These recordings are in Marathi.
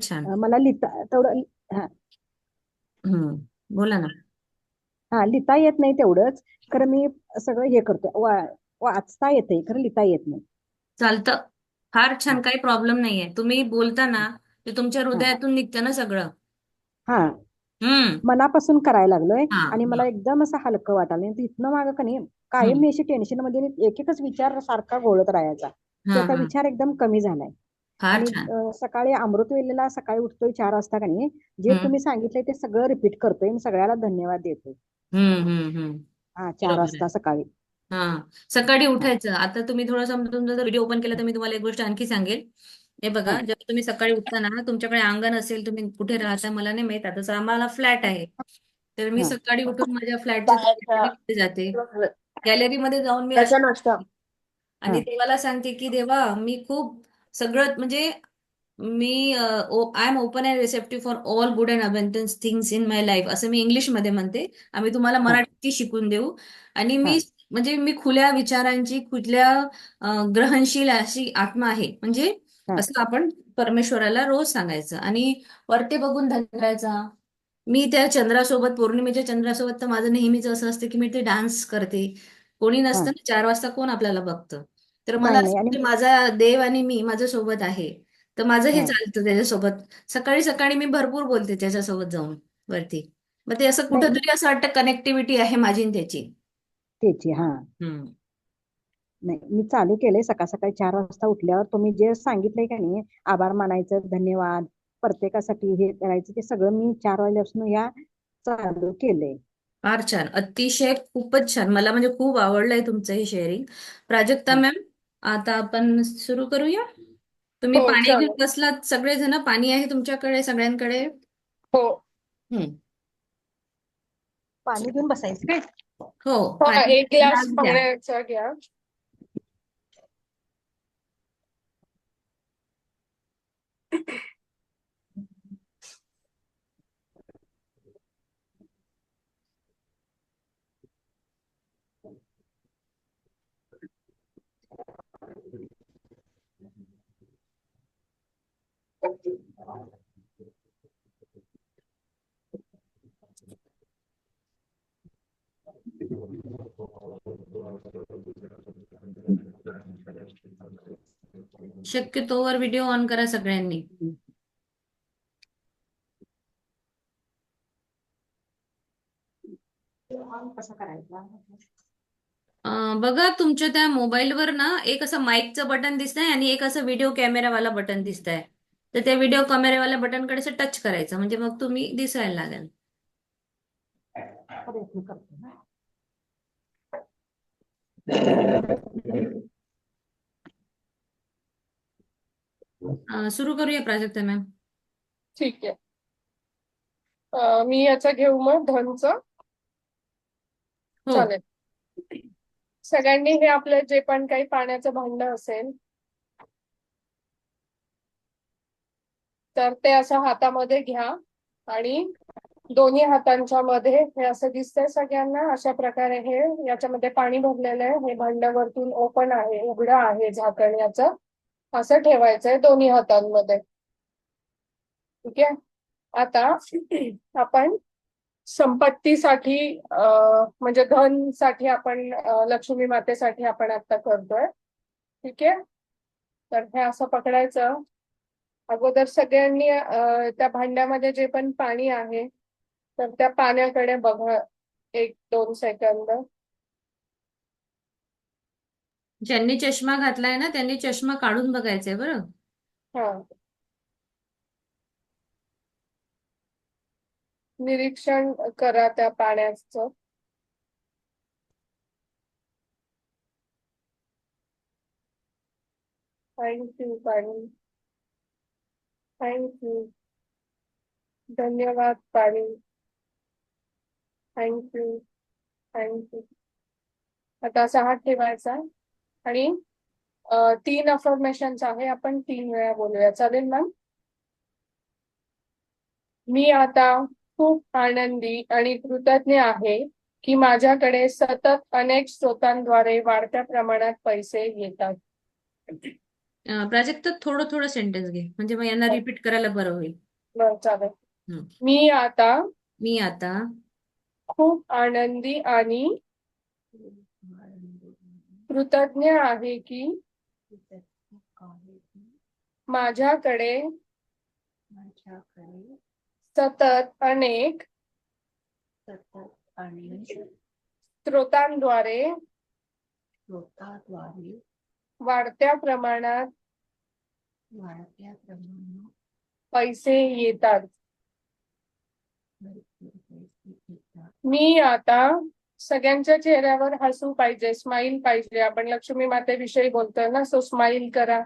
खूपच छान मला लिहिता तेवढं हा. हम्म बोला ना. हा लिहिता येत नाही तेवढंच. खरं मी सगळं हे करतो वा वाचता येते खरं लिहिता येत नाही. चालतं. फार छान काही प्रॉब्लेम नाहीये. तुम्ही बोलता ना ते तुमच्या हृदयातून निघतं ना सगळं. हा. हम्म. मनापासून करायला लागलोय हा आणि मला एकदम असं हलकं वाटायला लागलं. तिथनं मागं का नाही कायम हम्म. मी अशी टेन्शनमध्ये एक एकच विचार सारखा घोळत राहायचा. तो आता हा. विचार एकदम कमी झालाय. फार आणि छान. सकाळी अमृत वेलेला सकाळी उठतोय चार वाजता का नाही जे तुम्ही सांगितलंय ते सगळं रिपीट करतोय आणि सगळ्याला धन्यवाद देतोय. हा चार वाजता सकाळी. हा सकाळी उठायचं. आता तुम्ही थोडंसं तुमचा जर व्हिडिओ ओपन केला तर मी तुम्हाला एक गोष्ट आणखी सांगेल. हे बघा जेव्हा तुम्ही सकाळी उठता ना तुमच्याकडे अंगण असेल तुम्ही कुठे राहता मला नाही माहीत. आता आम्हाला फ्लॅट आहे. तर मी सकाळी उठून माझ्या फ्लॅटच्या जाते. गॅलरीमध्ये जाऊन मी आणि देवाला सांगते की देवा मी खूप सगळं म्हणजे मी I am open and receptive for all good and abundance things in my life असं मी इंग्लिशमध्ये म्हणते. आम्ही तुम्हाला हा. मराठी शिकून देऊ. आणि मी म्हणजे मी खुल्या विचारांची खुल्या ग्रहणशील अशी आत्मा आहे. म्हणजे असं आपण परमेश्वराला रोज सांगायचं. आणि वरते बघून धरायचा मी त्या चंद्रासोबत पौर्णिमेच्या चंद्रासोबत तर माझं नेहमीच असं असतं की मी ते डान्स करते. कोणी नसतं ना चार वाजता कोण आपल्याला बघतं? तर मला नाही असं नाही आणि म्हणजे माझा देव आणि मी माझ्या सोबत आहे. तर माझं हे हा. चालतं त्याच्यासोबत. सकाळी सकाळी मी भरपूर बोलते त्याच्यासोबत जाऊन वरती. मग ते असं नाही. कुठंतरी असं वाटतं कनेक्टिव्हिटी आहे माझी आणि त्याची. त्याची हा. हम्म. नाही मी चालू केलंय सकाळ सकाळी चार वाजता उठल्यावर तुम्ही जे सांगितलंय का नाही आभार मानायचं धन्यवाद प्रत्येकासाठी हे करायचं ते सगळं मी चार वाजल्यापासून या चालू केलंय. फार छान. अतिशय खूपच छान. मला म्हणजे खूप आवडलंय तुमचं हे शेअरिंग प्राजक्ता मॅम आता आपण सुरू करूया? तुम्ही हो पाणी घेऊन चालेल बसलात सगळेजण पाणी आहे तुमच्याकडे सगळ्यांकडे? हो. हम्म. पाणी घेऊन बसायचं काय? हो हो पाणी एक ग्लास ग्लास द्या पाण्याचा घ्या. शक्यतोवर व्हिडिओ ऑन करा सगळ्यांनी. बघा तुमच्या त्या मोबाईलवर ना एक असं माईकचं बटन दिसतंय आणि एक असं व्हिडिओ कॅमेरावाला बटन दिसतंय. तर त्या व्हिडिओ कॅमेरावाल्या बटनकडे असं टच करायचं. म्हणजे मग तुम्ही दिसायला लागेल. प्रयत्न करतो सुरू करूया प्राजक्ता मॅम ठीक आहे. मी याचा घेऊ मग धनचं. हो. चालेल. सगळ्यांनी हे आपलं जे पण काही पाण्याचं भांडं असेल तर ते असं हातामध्ये घ्या आणि दोन्ही हातांच्या मध्ये हे असं दिसतंय सगळ्यांना अशा प्रकारे हे याच्यामध्ये पाणी भरलेलं आहे. हे भांड वरतून ओपन आहे उघडं आहे झाकण याचं. असं ठेवायचंय दोन्ही हातांमध्ये. ठीक आहे आता आपण संपत्तीसाठी म्हणजे धनसाठी आपण लक्ष्मी मातेसाठी आपण आता करतोय. ठीक आहे? तर हे असं पकडायचं. अगोदर सगळ्यांनी त्या भांड्यामध्ये जे पण पाणी आहे तर त्या पाण्याकडे बघा एक दोन सेकंद. ज्यांनी चष्मा घातलाय ना त्यांनी चष्मा काढून बघायचंय बरं. हा. निरीक्षण करा त्या पाण्याचं. थँक्यू पाणी थँक्यू धन्यवाद पाणी थँक्यू थँक्यू आता असा हात ठेवायचा आणि तीन अफर्मेशन्स आहे. आपण तीन वेळा बोलूया. चालेल मॅम मी आता खूप आनंदी आणि कृतज्ञ आहे की माझ्याकडे सतत अनेक स्रोतांद्वारे वाढत्या प्रमाणात पैसे येतात. प्राजक्ता थोडं थोडं सेंटेन्स घे. म्हणजे मग यांना रिपीट करायला बरं होईल. बरं चालेल. हं. मी आता मी आता खूप आनंदी आणि कृतज्ञ आहे की माझ्याकडे माझ्याकडे सतत अनेक सतत आणि स्रोताद्वारे वाढत्या प्रमाणात वाढत्या प्रमाणात पैसे येतात. मी आता सगळ्यांच्या चेहऱ्यावर हसू पाहिजे स्माइल पाहिजे. आपण लक्ष्मी मातेविषयी बोलतोय ना सो स्माइल करा.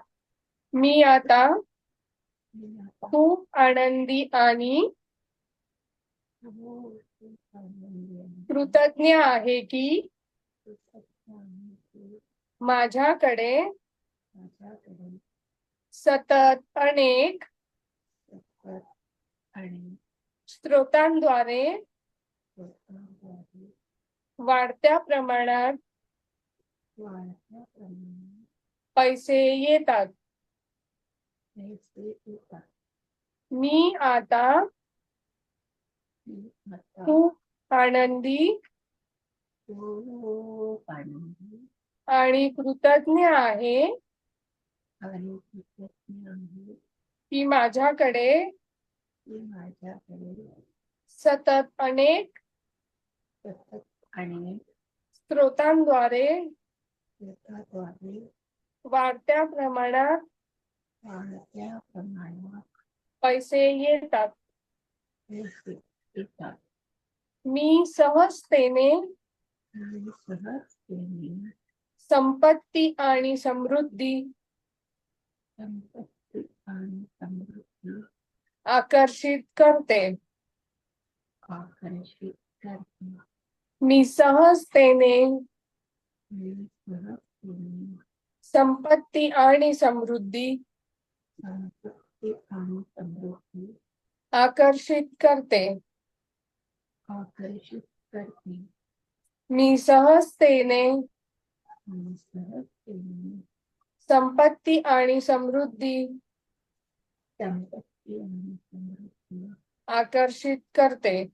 मी आता खूप आनंदी आणि की कृतज्ञ आहे की माझ्याकडे सतत अनेक स्त्रोतांद्वारे वाढत्या प्रमाणात पैसे येतात. मी आता खूप आनंदी आणि कृतज्ञ आहे की माझ्याकडे सतत अनेक स्त्रोतांद्वारे स्रोताद्वारे वाढत्या प्रमाणात वाढत्या प्रमाणात पैसे येतात. मी सहजतेने संपत्ती आणि समृद्धी. संपत्ती आणि समृद्धी. आकर्षित करते. आकर्षित करते. मी सहजतेने संपत्ती आणि समृद्धी. संपत्ती आणि समृद्धी. आकर्षित करते. आकर्षित करते. मी सहजतेने संपत्ती आणि समृद्धी. संपत्ती आणि समृद्धी आकर्षित करते.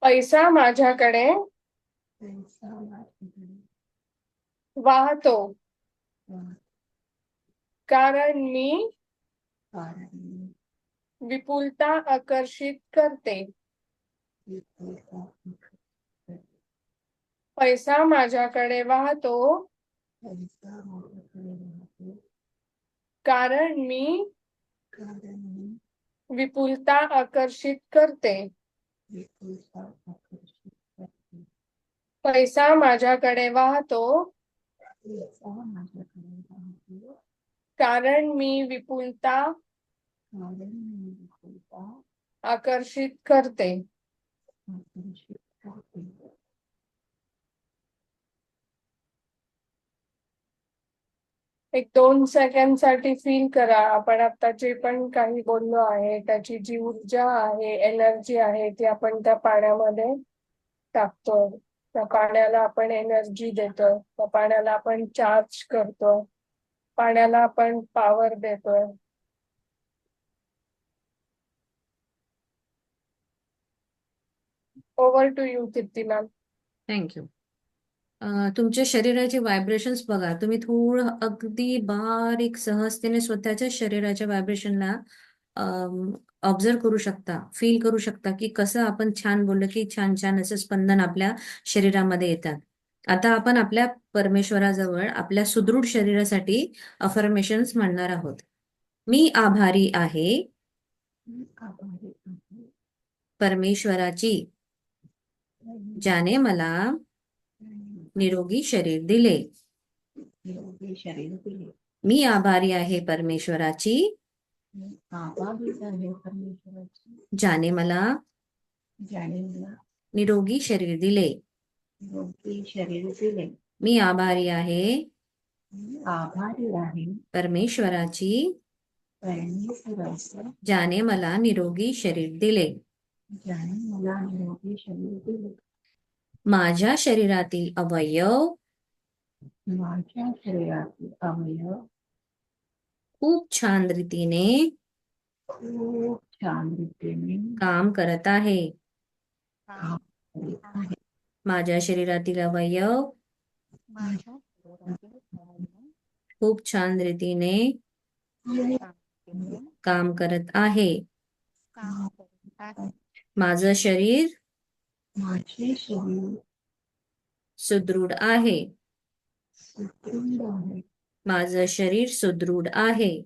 पैसा माझ्याकडे. वाहतो. कारण मी विपुलता आकर्षित करते विपुलता आकर्षित करते. पैसा माझ्याकडे वाहतो. कारण मी विपुलता आकर्षित करते. पैसा माझ्याकडे वाहतो. कारण मी विपुलता आकर्षित करते. एक दोन सेकंडसाठी फील करा. आपण आता जे पण काही बोललो आहे त्याची जी ऊर्जा आहे एनर्जी आहे ती आपण त्या पाण्यामध्ये टाकतोय त्या पाण्याला आपण एनर्जी देतोय त्या पाण्याला आपण चार्ज करतोय पाण्याला आपण पॉवर देतोय over to you Kirti ma'am thank you तुमच्या शरीराचे व्हायब्रेशन्स बघा. तुम्ही थोडं अगदी बारीक सहजतेने स्वतःच्या शरीराच्या व्हायब्रेशनला ऑब्झर्व करू शकता. फील करू शकता की कसं आपण छान बोललो की छान छान असं स्पंदन आपल्या शरीरामध्ये येतात. आता आपण आपल्या परमेश्वराजवळ आपल्या सुदृढ शरीरासाठी अफर्मेशन्स म्हणणार आहोत. मी आभारी आहे. परमेश्वराची. ज्याने मला निरोगी शरीर दिले. निरोगी शरीर दिले. मी आभारी आहे परमेश्वराची. मी आभारी आहे परमेश्वराची. ज्याने मला ज्याने मला निरोगी शरीर दिले. निरोगी शरीर दिले. मी आभारी आहे. आभारी आहे. परमेश्वराची. परमेश्वराचा. ज्याने मला निरोगी शरीर दिले. ज्याने मला निरोगी शरीर दिले. माझ्या शरीरातील अवयव माझ्या शरीरातील अवयव खूप छान रीतीने खूप छान रीतीने काम करत आहे. माझ्या शरीरातील अवयव माझ्या शरीरातील अवयव खूप छान रीतीने काम करीत आहे. माझं शरीर माझे शरीर सुदृढ आहे. सुदृढ आहे. माझं शरीर सुदृढ आहे.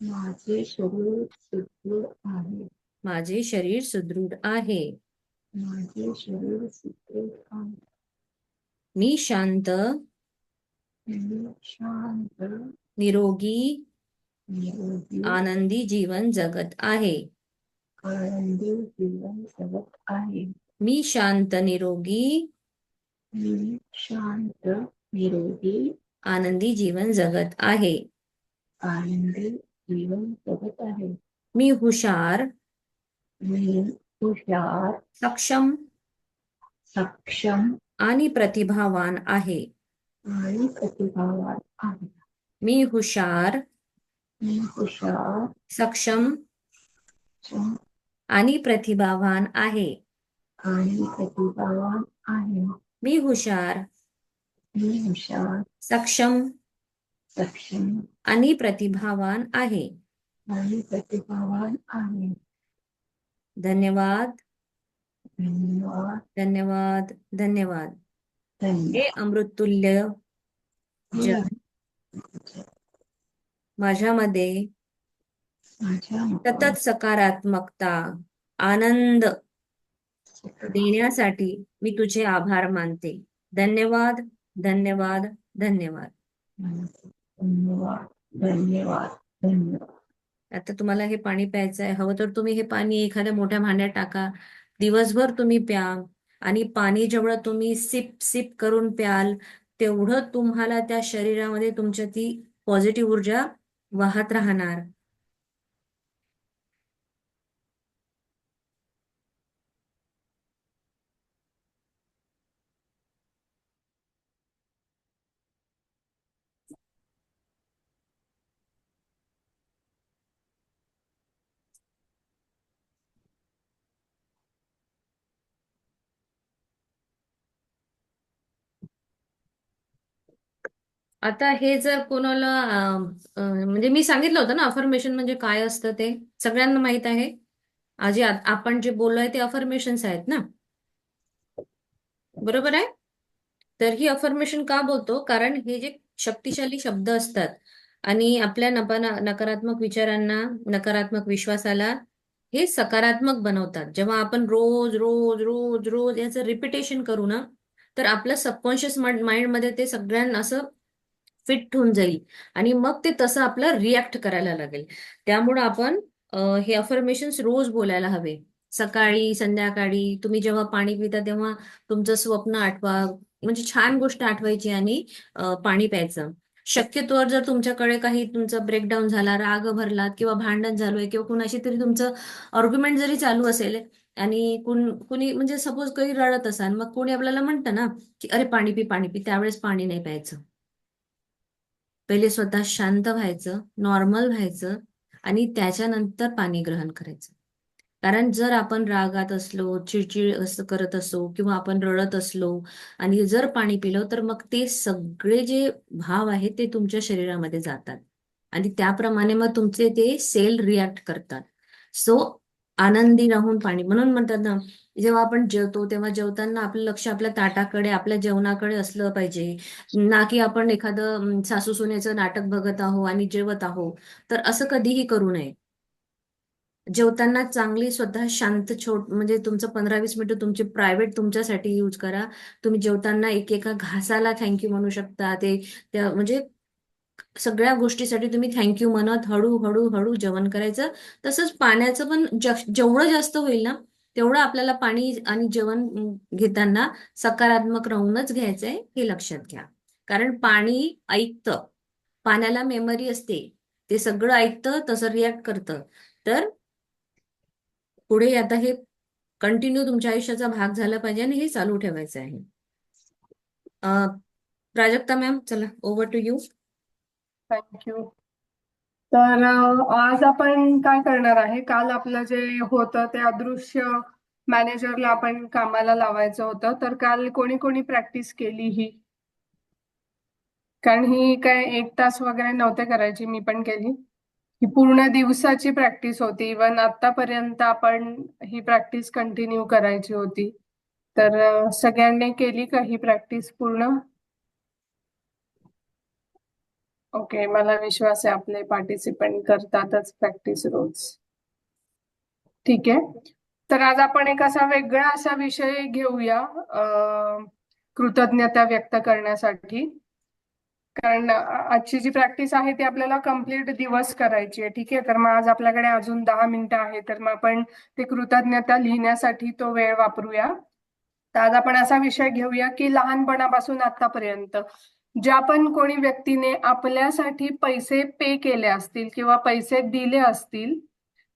माझे शरीर सुदृढ आहे. माझे शरीर सुदृढ आहे. माझे शरीर सुदृढ आहे. मी शांत मी शांत निरोगी निरोगी आनंदी जीवन जगत आहे. आनंदी जीवन जगत आहे. मी शांत निरोगी. मी शांत निरोगी. आनंदी जीवन जगत आहे. आनंदी जीवन जगत आहे. मी हुशार. मी हुशार. सक्षम. सक्षम. आणि प्रतिभावान आहे. आणि प्रतिभावान आहे. मी हुशार. मी हुशार. सक्षम. सक्षम. आणि प्रतिभावान आहे. आणि प्रतिभावान आहे. मी हुशार. मी हुशार. सक्षम. सक्षम. आणि प्रतिभावान आहे. आणि प्रतिभावान आहे. धन्यवाद. धन्यवाद. धन्यवाद. धन्यवाद. हे अमृततुल्य जग. माझ्यामध्ये माझ्या सतत सकारात्मकता आनंद देण्यासाठी मी तुझे आभार मानते. धन्यवाद धन्यवाद धन्यवाद. धन्यवाद धन्यवाद धन्यवाद. आता तुम्हाला हे पाणी प्यायचं आहे. हवं तर तुम्ही हे पाणी एखाद्या मोठ्या भांड्यात टाका. दिवसभर तुम्ही प्या आणि पाणी जेवढं तुम्ही सिप सिप करून प्याल तेवढं तुम्हाला त्या शरीरामध्ये तुमच्या ती पॉझिटिव्ह ऊर्जा वाहत राहणार. आता हे जर कोणाला म्हणजे मी सांगितलं होतं ना अफर्मेशन म्हणजे काय असतं ते? सगळ्यांना माहीत आहे. आजी आपण जे बोललोय ते अफर्मेशन्स आहेत ना? बरोबर आहे? तर ही अफर्मेशन का बोलतो? कारण हे जे शक्तिशाली शब्द असतात आणि आपल्या नपा नकारात्मक विचारांना नकारात्मक विश्वासाला हे सकारात्मक बनवतात. जेव्हा आपण रोज रोज रोज रोज याचं रिपिटेशन करू ना तर आपलं सबकॉन्शियस माइंडमध्ये ते सगळ्यांना असं फिट होऊन जाईल. आणि मग ते तसं आपलं रिॲक्ट करायला लागेल. त्यामुळं आपण हे अफर्मेशन्स रोज बोलायला हवे. सकाळी संध्याकाळी तुम्ही जेव्हा पाणी पिता तेव्हा तुमचं स्वप्न आठवा. म्हणजे छान गोष्ट आठवायची आणि पाणी प्यायचं. शक्यतोवर जर तुमच्याकडे काही तुमचा ब्रेकडाऊन झाला राग भरलात किंवा भांडण झालोय किंवा कुणाशी तरी तुमचं आर्ग्युमेंट जरी चालू असेल आणि कुण कुणी म्हणजे सपोज काही रडत असाल मग कोणी आपल्याला म्हणतं ना की अरे पाणी पी पाणी पी. त्यावेळेस पाणी नाही प्यायचं. पहिले स्वतः शांत व्हायचं नॉर्मल व्हायचं आणि त्याच्यानंतर पाणी ग्रहण करायचं. कारण जर आपण रागात असलो चिडचिड असं करत असो किंवा आपण रडत असलो आणि जर पाणी पिलं तर मग ते सगळे जे भाव आहेत ते तुमच्या शरीरामध्ये जातात. आणि त्याप्रमाणे मग तुमचे ते सेल रिॲक्ट करतात. सो आनंदी राहून पाणी. म्हणून म्हणतात ना जेव्हा आपण जेवतो तेव्हा जेवताना आपलं लक्ष आपल्या ताटाकडे आपल्या जेवणाकडे असलं पाहिजे. ना की आपण एखादं सासू सुनेचं नाटक बघत आहो आणि जेवत आहो तर असं कधीही करू नये. जेवताना चांगली स्वतः शांत छोट म्हणजे तुमचं पंधरा वीस मिनिटं तुमची प्रायव्हेट तुमच्यासाठी यूज करा. तुम्ही जेवताना एक एका घासाला थँक्यू म्हणू शकता. ते त्या म्हणजे सगळ्या गोष्टीसाठी तुम्ही थँक्यू म्हणत हळू हळू हळू जेवण करायचं. तसंच पाण्याचं पण जेवढं जास्त होईल ना तेवढं आपल्याला पाणी आणि जेवण घेताना सकारात्मक राहूनच घ्यायचंय हे लक्षात घ्या. कारण पाणी ऐकतं. पाण्याला मेमरी असते. ते सगळं ऐकतं तसं रिॲक्ट करतं. तर पुढे आता हे कंटिन्यू तुमच्या आयुष्याचा भाग झाला पाहिजे आणि हे चालू ठेवायचं आहे. प्राजक्ता मॅम चला over to you thank you. तर आज आपण काय करणार आहे? काल आपलं जे होतं ते अदृश्य मॅनेजरला आपण कामाला लावायचं होतं. तर काल कोणी कोणी प्रॅक्टिस केली ही? कारण ही काय एक तास वगैरे नव्हते करायची मी पण केली. ही पूर्ण दिवसाची प्रॅक्टिस होती. इवन आतापर्यंत आपण ही प्रॅक्टिस कंटिन्यू करायची होती. तर सगळ्यांनी केली का ही प्रॅक्टिस पूर्ण? ओके मला विश्वास आहे आपले पार्टिसिपंट करतातच प्रॅक्टिस रोज. ठीक आहे. तर आज आपण एक असा वेगळा असा विषय घेऊया कृतज्ञता व्यक्त करण्यासाठी. कारण आजची जी प्रॅक्टिस आहे ती आपल्याला कंप्लीट दिवस करायची आहे. ठीक आहे तर मग आज आपल्याकडे अजून दहा मिनिटं आहे तर मग आपण ते कृतज्ञता लिहिण्यासाठी तो वेळ वापरूया. तर आज आपण असा विषय घेऊया की लहानपणापासून आतापर्यंत. ज्या पण कोणी व्यक्तीने आपल्यासाठी पैसे पे केले असतील किंवा पैसे दिले असतील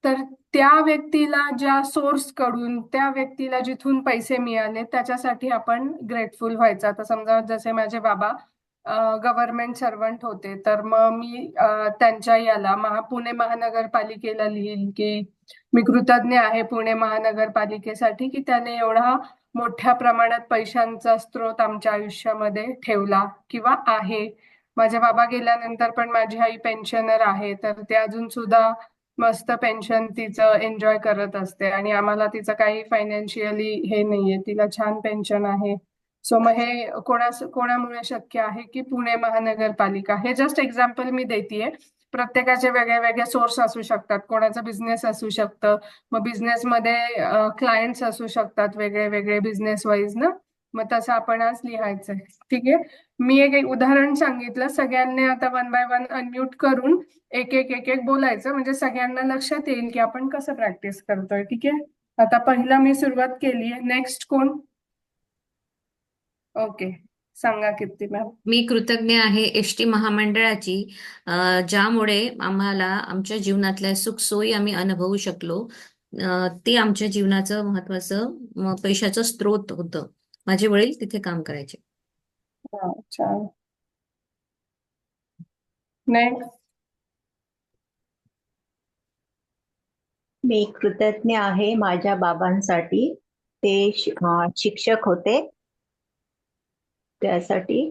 तर त्या व्यक्तीला ज्या सोर्सकडून त्या व्यक्तीला जिथून पैसे मिळाले त्याच्यासाठी आपण ग्रेटफुल व्हायचं. आता समजा जसे माझे बाबा गव्हर्नमेंट सर्वंट होते तर मग मी त्यांच्या याला महा पुणे महानगरपालिकेला लिहील की मी कृतज्ञ आहे पुणे महानगरपालिकेसाठी की त्याने एवढा मोठ्या प्रमाणात पैशांचा स्रोत आमच्या आयुष्यामध्ये ठेवला किंवा आहे. माझे बाबा गेल्यानंतर पण माझी आई पेन्शनर आहे तर ते अजून सुद्धा मस्त पेन्शन तिचं एन्जॉय करत असते आणि आम्हाला तिचं काही फायनान्शियली हे नाहीये. तिला छान पेन्शन आहे. सो मग हे कोणा कोणामुळे शक्य आहे की पुणे महानगरपालिका? हे जस्ट एक्झाम्पल मी देतीये. प्रत्येकाचे वेगळे वेगळे सोर्स असू शकतात. कोणाचा बिझनेस असू शकतं. मग बिझनेसमध्ये क्लायंट्स असू शकतात वेगळे वेगळे बिझनेस वाईज ना? मग तसं आपण आज लिहायचंय. ठीक आहे? मी एक एक उदाहरण सांगितलं. सगळ्यांनी आता वन बाय वन अनम्यूट करून एक एक एक एक बोलायचं. म्हणजे सगळ्यांना लक्षात येईल की आपण कसं प्रॅक्टिस करतोय. ठीक आहे? आता पहिला मी सुरुवात केली आहे नेक्स्ट कोण? ओके सांगा कीर्ती मॅम. मी कृतज्ञ आहे एस टी महामंडळाची ज्यामुळे आम्हाला आमच्या जीवनातल्या सुखसोयी आम्ही अनुभवू शकलो. ते आमच्या जीवनाचं महत्वाचं पैशाचं स्रोत होतं. माझे वडील तिथे काम करायचे. मी कृतज्ञ आहे माझ्या बाबांसाठी. ते शिक्षक होते. त्यासाठी?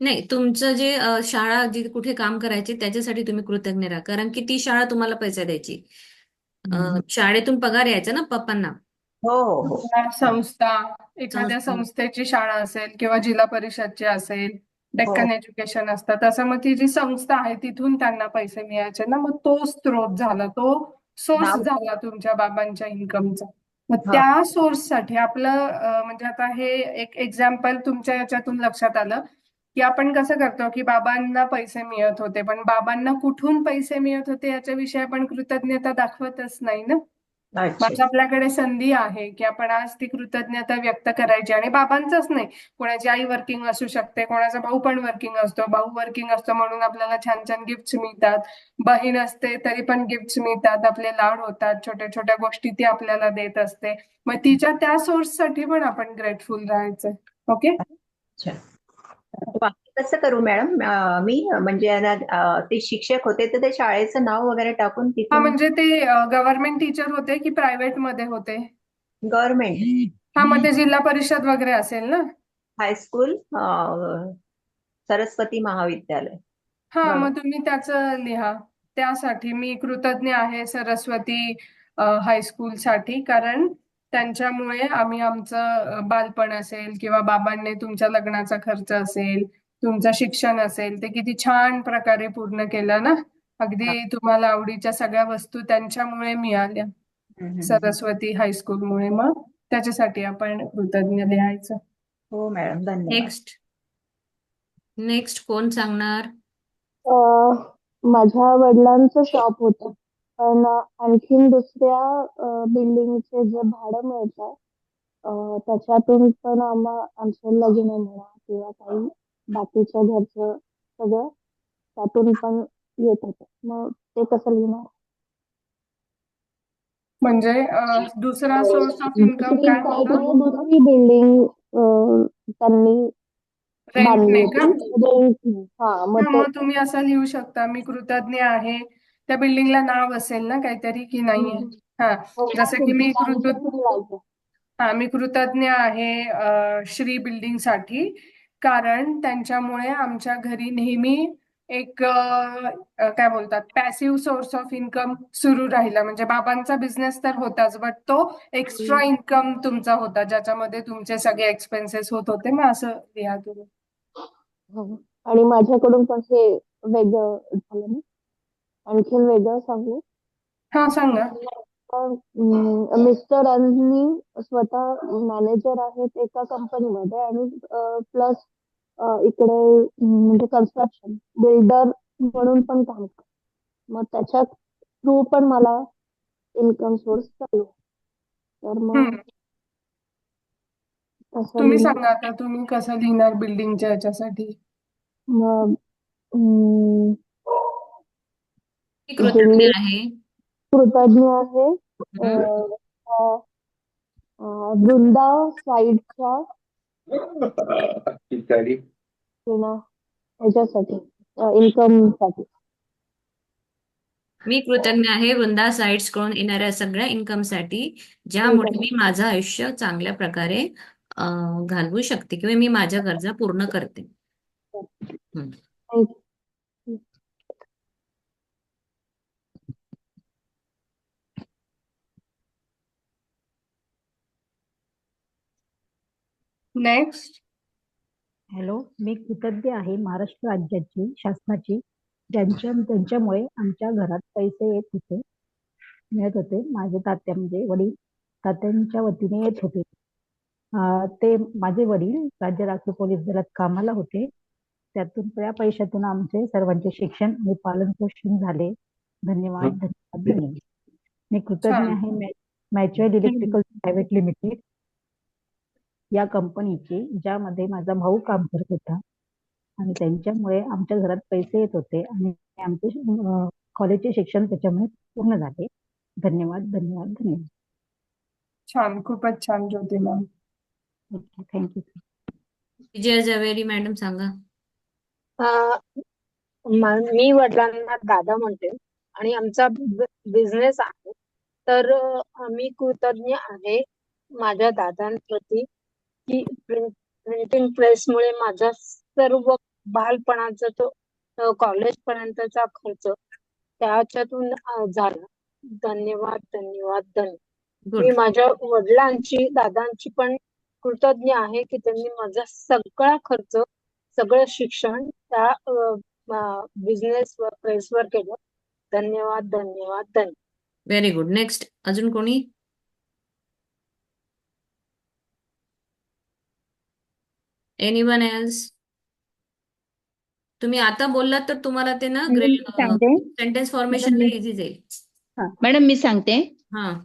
नाही तुमचं जे अ, शाळा जी कुठे काम करायचे त्याच्यासाठी तुम्ही कृतज्ञ राहा. कारण की ती शाळा तुम्हाला पैसा द्यायची. अ, शाळेतून पगार यायचा ना पप्पांना. हो हो. हो कुठल्या संस्था एखाद्या संस्था. संस्थेची शाळा असेल किंवा जिल्हा परिषदची असेल डेक्कन हो. एज्युकेशन असतं तसं मग ती जी संस्था आहे तिथून त्यांना पैसे मिळायचे ना मग तो स्रोत झाला तो सोर्स नाव- झाला तुमच्या बाबांच्या इन्कमचा मग. त्या सोर्ससाठी आपलं म्हणजे आता हे एक एक्झाम्पल तुमच्या याच्यातून लक्षात आलं की आपण कसं करतो की बाबांना पैसे मिळत होते पण बाबांना कुठून पैसे मिळत होते याच्याविषयी आपण कृतज्ञता दाखवतच नाही ना अच्छा आपल्याकडे संधी आहे की आपण आज ती कृतज्ञता व्यक्त करायची आणि बाबांचंच नाही. कोणाची आई वर्किंग असू शकते कोणाचा भाऊ पण वर्किंग असतो भाऊ वर्किंग असतो म्हणून आपल्याला छान छान गिफ्ट्स मिळतात. बहीण असते तरी पण गिफ्ट्स मिळतात आपले लाड होतात छोट्या छोट्या गोष्टी ती आपल्याला देत असते. मग तिच्या त्या सोर्ससाठी पण आपण ग्रेटफुल राहायचं. ओके कसं करू मॅडम? अं, मी म्हणजे अं, ते शिक्षक होते तर ते शाळेचं नाव वगैरे टाकून हा तिथून म्हणजे ते गव्हर्नमेंट टीचर होते की प्रायव्हेटमध्ये होते? गव्हर्नमेंट हा मग ते जिल्हा परिषद वगैरे असेल ना? हायस्कूल अं, सरस्वती महाविद्यालय. हा बरोबर. मग तुम्ही त्याचं लिहा. त्यासाठी मी कृतज्ञ आहे सरस्वती अ, हायस्कूल साठी. कारण त्यांच्यामुळे आम्ही आमचं अ, बालपण असेल किंवा बाबांनी तुमच्या लग्नाचा खर्च असेल तुमचं शिक्षण असेल ते किती छान प्रकारे पूर्ण केलं ना. अगदी तुम्हाला आवडीच्या सगळ्या वस्तू त्यांच्यामुळे मिळाल्या. सरस्वती हायस्कूलमुळे मग त्याच्यासाठी आपण कृतज्ञ लिहायचं. हो मॅडम धन्यवाद. नेक्स्ट. नेक्स्ट कोण सांगणार? अ, माझ्या वडिलांचं शॉप होतं. पण आणखीन दुसऱ्या बिल्डिंगचे जे भाडं मिळतं अ, त्याच्यातून पण आम्हा आमचं लग्न म्हणा किंवा काही बाकीच्या घरचं सगळं त्यातून पण येत होतं. मग ते कसं लिहिणार? म्हणजे अ, दुसरा सोर्स ऑफ इन्कम दुसरी काय होता? काहीतरी दुसरी बिल्डिंग त्यांनी बांधली. नाही. होती हा मग हा ते मग तुम्ही असं लिहू शकता मी कृतज्ञ आहे. त्या बिल्डिंगला नाव असेल ना काहीतरी की नाहीये? हा हो, जसं की मी तुमचं कृत. हा मी कृतज्ञ आहे अ, श्री बिल्डिंगसाठी. कारण त्यांच्यामुळे आमच्या घरी नेहमी एक काय बोलतात पॅसिव्ह सोर्स ऑफ इन्कम सुरू राहिला. म्हणजे बाबांचा बिझनेस तर होताच बट तो एक्स्ट्रा इन्कम तुमचा होता ज्याच्यामध्ये तुमचे सगळे एक्सपेन्सेस होत होते. मग असं लिहा तुम्ही. हो. आणि माझ्याकडून पण हे वेगळं झालं ना? आणखीन वेगळं सांगू? हा सांगा. मिस्टरांनी स्वतः मॅनेजर आहेत एका कंपनीमध्ये आणि प्लस इकडे म्हणजे कन्स्ट्रक्शन बिल्डर म्हणून पण काम करतात. मग त्याच्या थ्रू पण मला इन्कम सोर्स चालू आहे. तर मग. तसं तुम्ही. सांगा आता तुम्ही कसं लिहिणार बिल्डिंगच्या याच्यासाठी मग आहे कृतज्ञ आहे. हम्म. अं, अं, अं, वृंदा साईडच्या किंवा ह्याच्यासाठी इन्कमसाठी मी कृतज्ञ आहे वृंदा साइट्सकडून येणाऱ्या सगळ्या इन्कमसाठी ज्यामुळे मी माझं आयुष्य चांगल्या प्रकारे अं, घालवू शकते किंवा मी माझ्या गरजा पूर्ण करते. Thank you. नेक्स्ट हॅलो मी कृतज्ञ आहे महाराष्ट्र राज्याची शासनाची ज्यांच्या त्यांच्यामुळे आमच्या घरात पैसे येत होते मिळत होते. माझे तात्या म्हणजे वडील तात्यांच्या वतीने येत होते. ते माझे वडील राज्य राखीव पोलीस दलात कामाला होते. त्यातून त्या पैशातून आमचे सर्वांचे शिक्षण आणि पालन पोषण झाले. धन्यवाद धन्यवाद धन्यवाद. मी कृतज्ञ. आहे मॅच्युअल इलेक्ट्रिकल प्रायव्हेट लिमिटेड. या कंपनीची ज्यामध्ये माझा भाऊ काम करत होता. आणि त्यांच्यामुळे आमच्या घरात पैसे येत होते आणि आमचे कॉलेजचे शिक्षण त्याच्यामुळे पूर्ण झाले. धन्यवाद धन्यवाद धन्यवाद. छान खूपच छान Jyoti ma'am. Okay thank you Vijaya Zaveri madam सांगा. अं, म- वडिलांना दादा म्हणते आणि आमचा बिझनेस आहे. तर मी कृतज्ञ आहे. माझ्या दादांप्रती की प्रिंटिंग प्रेसमुळे माझा सर्व बालपणाचा तो कॉलेज पर्यंतचा खर्च त्याच्यातून झाला. धन्यवाद धन्यवाद धन्यवाद मी माझ्या वडिलांची दादांची पण कृतज्ञ आहे की त्यांनी माझा सगळा खर्च सगळं शिक्षण त्या बिझनेस वर प्रेसवर केलं. धन्यवाद धन्यवाद धन्यवाद व्हेरी गुड नेक्स्ट अजून कोणी? एनिवन एल्स तुम्ही आता बोललात तर तुम्हाला ते ना मी सांगते. सेंटेन्स फॉर्मेशनला इझी जाईल. हा. मॅडम मी सांगते. हा.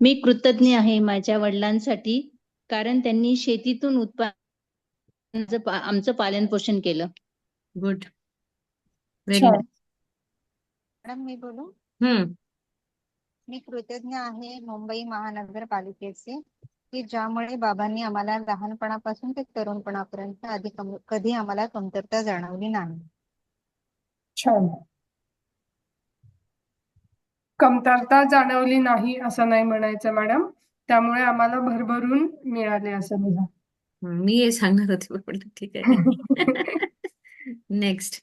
मी कृतज्ञ आहे माझ्या वडिलांसाठी कारण त्यांनी शेतीतून उत्पन्नाचं पा- आमचं पालन पोषण केलं. गुड व्हेरी मॅडम मी बोलू? हम्म. मी कृतज्ञ आहे मुंबई महानगरपालिकेचे. की ज्यामुळे बाबांनी आम्हाला लहानपणापासून ते तरुणपणापर्यंत आधी कम- कधी आम्हाला कमतरता जाणवली नाही. छान. कमतरता जाणवली नाही असं नाही म्हणायचं मॅडम. त्यामुळे आम्हाला भरभरून मिळाले असं लिहा. हम्म, मी हे सांगणार होते पण ठीक आहे. नेक्स्ट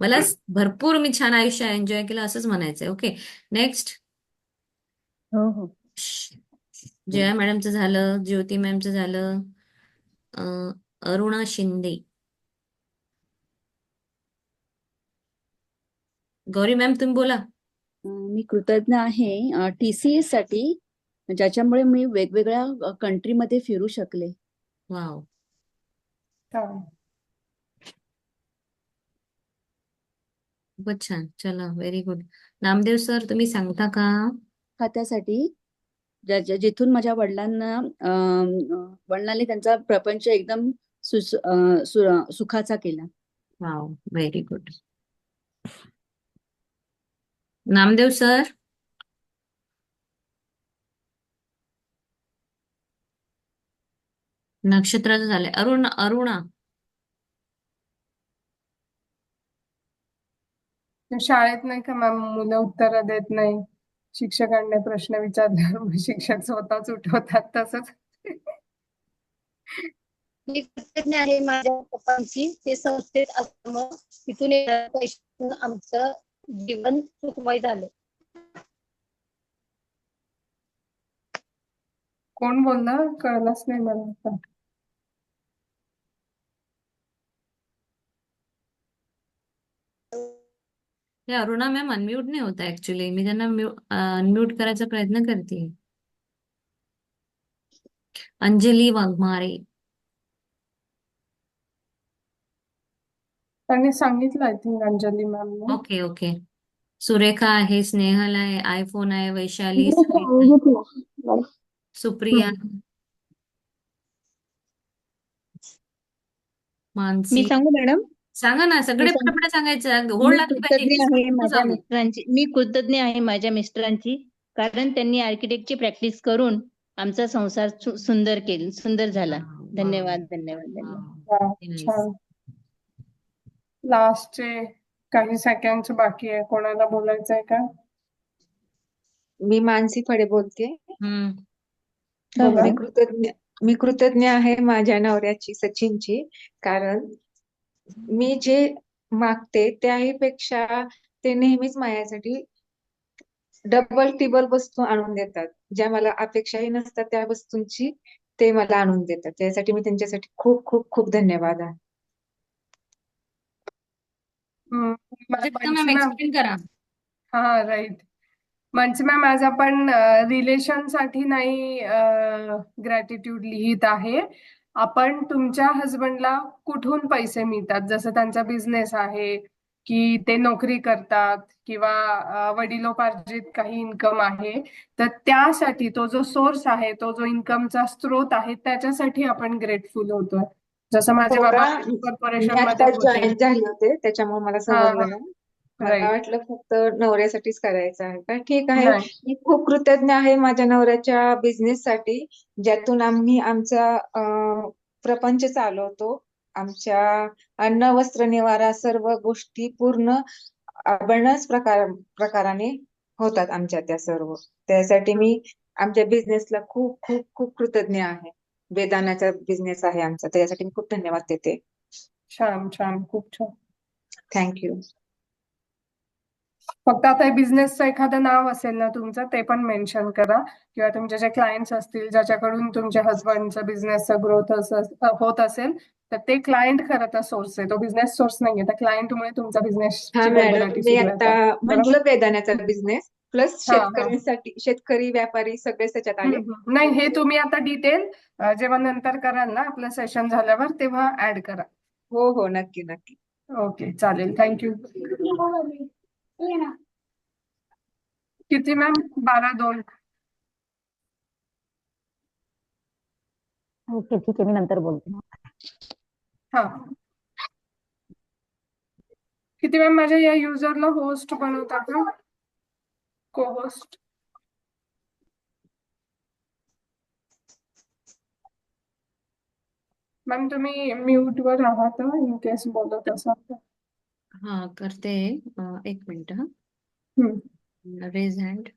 मला स- भरपूर मी छान आयुष्य एन्जॉय केलं असंच म्हणायचंय. ओके नेक्स्ट हो हो. जया मॅडमचं झालं ज्योती मॅमचं झालं अं, अरुणा शिंदे. गौरी मॅम तुम्ही बोला. मी कृतज्ञ आहे. टीसीएससाठी ज्याच्यामुळे मी वेगवेगळ्या कंट्रीमध्ये फिरू शकले. वाव. छान. खूपच छान. चला व्हेरी गुड नामदेव सर तुम्ही सांगता का? खात्यासाठी जिथून माझ्या वडिलांना वडिलांनी त्यांचा प्रपंच एकदम सुखाचा केला. Very good Namdev sir? नक्षत्राचं झालंय. अरुण अरुणा. शाळेत नाही का मॅम? मुलं उत्तर देत नाही. शिक्षकांनी प्रश्न विचारल्यावर शिक्षक स्वतःच उठवतात तसंच. मी कृतज्ञ आहे माझ्या पप्पांची. ते संस्थेत असल्यामुळं तिथून पैशातून आमचं जीवन सुखमय झालं. कोण बोललं? कळलंच नाही मला हे अरुणा मॅम अनम्यूट नाही होता ऍक्च्युली मी त्यांना अनम्यूट करायचा प्रयत्न करते. अंजली वाघमारे. त्यांनी सांगितलं I think Anjali ma'am okay okay Surekha आहे स्नेहल आहे आयफोन आहे वैशाली. सुप्रिया. मी मानसी सांगू मॅडम सांगा ना सगळे मी सांग- पटापट सांगायचं. मी होल्ड लागली पाहिजे कृतज्ञ आहे माझ्या. मिस्टरांची. मी कृतज्ञ आहे माझ्या मिस्टरांची. कारण त्यांनी आर्किटेक्टची प्रॅक्टिस करून आमचा संसार सु- सुंदर केला सुंदर झाला. धन्यवाद धन्यवाद. छान. लास्टचे काही सेकंड बाकी आहे. कोणाला बोलायचं आहे का? मी मानसी फडे बोलते. हम्म. बोला. मी कृतज्ञ मी कृतज्ञ आहे माझ्या नवऱ्याची सचिनची. कारण मी जे मागते त्याहीपेक्षा ते नेहमीच माझ्यासाठी डबल टिबल वस्तू आणून देतात. ज्या मला अपेक्षाही नसतात त्या वस्तूंची ते मला आणून देतात. त्यासाठी मी त्यांच्यासाठी खूप खूप खूप धन्यवाद आहे. हा राईट मंच मॅम आज आपण रिलेशनसाठी नाही ग्रॅटिट्यूड लिहित आहे. आपण तुमच्या हजबंडला कुठून पैसे मिळतात? जसं त्यांचा बिझनेस आहे की ते नोकरी करतात किंवा वडिलोपार्जित काही इन्कम आहे तर त्यासाठी तो जो सोर्स आहे तो जो इन्कमचा स्रोत आहे त्याच्यासाठी आपण ग्रेटफुल होतोय. जसं माझे हो बाबा कॉर्पोरेशनमध्ये होते. जॉईन झाले होते त्याच्यामुळे मला मला वाटलं फक्त नवऱ्यासाठीच करायचं आहे. का ठीक आहे. मी खूप कृतज्ञ आहे माझ्या नवऱ्याच्या बिझनेस साठी ज्यातून आम्ही आमचा प्रपंच चालवतो. आमच्या अन्न वस्त्र निवारा सर्व गोष्टी पूर्ण अबंडन्स प्रकार प्रकाराने होतात आमच्या त्या सर्व. त्यासाठी मी आमच्या बिझनेसला खूप खूप खूप कृतज्ञ आहे. वेदानाचा बिझनेस आहे आमचा. त्यासाठी मी खूप धन्यवाद देते. छान छान. खूप छान. थँक्यू फक्त आता बिझनेसचं एखादं नाव असेल ना तुमचं ते पण मेन्शन करा. किंवा तुमचे जे क्लायंट्स असतील ज्याच्याकडून तुमच्या हजबंडचा बिझनेसचा ग्रोथ होत असेल तर ते क्लायंट खरं तर सोर्स आहे. तो बिझनेस सोर्स नाहीये. त्या क्लायंटमुळे तुमचा आता बरोबर? म्हटलं बेदाण्याचा बिझनेस प्लस शेतकऱ्यांसाठी शेतकरी व्यापारी सगळेच त्याच्यात आले. नाही हे तुम्ही आता डिटेल जेव्हा नंतर कराल ना आपलं सेशन झाल्यावर तेव्हा ऍड करा. हो हो. नक्की नक्की. ओके चालेल. थँक्यू किती मॅम बारा दोन ओके ठीक आहे मी नंतर बोलते. हा. किती मॅम माझ्या या युजरला होस्ट बनवता का? को होस्ट मॅम तुम्ही म्यूट वर आहात इन केस बोलत असाल तर. हा करते. एक मिनिट हा. Raise hand